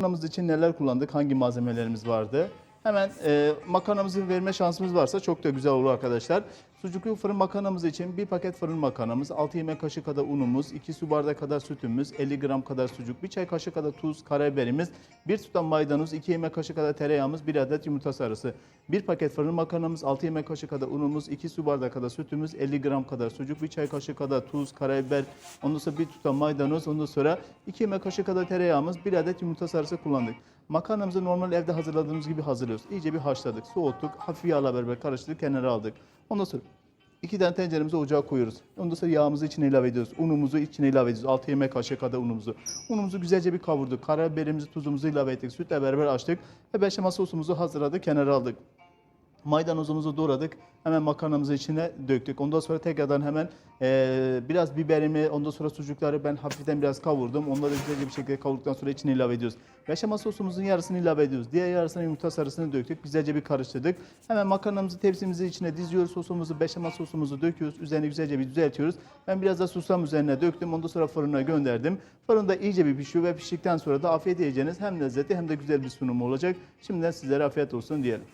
Makarnamız için neler kullandık? Hangi malzemelerimiz vardı? Hemen e, makarnamızı verme şansımız varsa çok da güzel olur arkadaşlar. Sucuklu fırın makarnamız için bir paket fırın makarnamız, 6 yemek kaşığı kadar unumuz, 2 su bardağı kadar sütümüz, 50 gram kadar sucuk, 1 çay kaşığı kadar tuz, karabiberimiz, 1 tutam maydanoz, 2 yemek kaşığı kadar tereyağımız, 1 adet yumurta sarısı, 1 paket fırın makarnamız, 6 yemek kaşığı kadar unumuz, 2 su bardağı kadar sütümüz, 50 gram kadar sucuk, 1 çay kaşığı kadar tuz, karabiber, ondan sonra 1 tutam maydanoz, ondan sonra 2 yemek kaşığı kadar tereyağımız, 1 adet yumurta sarısı kullandık. Makarnamızı normal evde hazırladığımız gibi hazırlıyoruz. İyice bir haşladık, soğuttuk, hafif yağla beraber karıştırdık, kenara aldık. Ondan sonra iki tane tenceremizi ocağa koyuyoruz. Ondan sonra yağımızı içine ilave ediyoruz. Unumuzu içine ilave ediyoruz. 6 yemek kaşığı kadar unumuzu. Unumuzu güzelce bir kavurduk. Karabiberimizi, tuzumuzu ilave ettik. Sütle beraber açtık. Ve beşamel sosumuzu hazırladık, kenara aldık. Maydanozumuzu doğradık. Hemen makarnamızı içine döktük. Ondan sonra tekrardan hemen eee, biraz biberimi, ondan sonra sucukları ben hafiften biraz kavurdum. Onları güzelce bir şekilde kavurduktan sonra içine ilave ediyoruz. Beşamel sosumuzun yarısını ilave ediyoruz. Diğer yarısını yumurta sarısını döktük. Güzelce bir karıştırdık. Hemen makarnamızı tepsimizin içine diziyoruz. Sosumuzu, beşamel sosumuzu döküyoruz. Üzerine güzelce bir düzeltiyoruz. Ben biraz da susam üzerine döktüm. Ondan sonra fırına gönderdim. Fırında iyice bir pişiyor ve piştikten sonra da afiyet yiyeceğiniz hem lezzetli hem de güzel bir sunum olacak. Şimdiden sizlere afiyet olsun diyelim.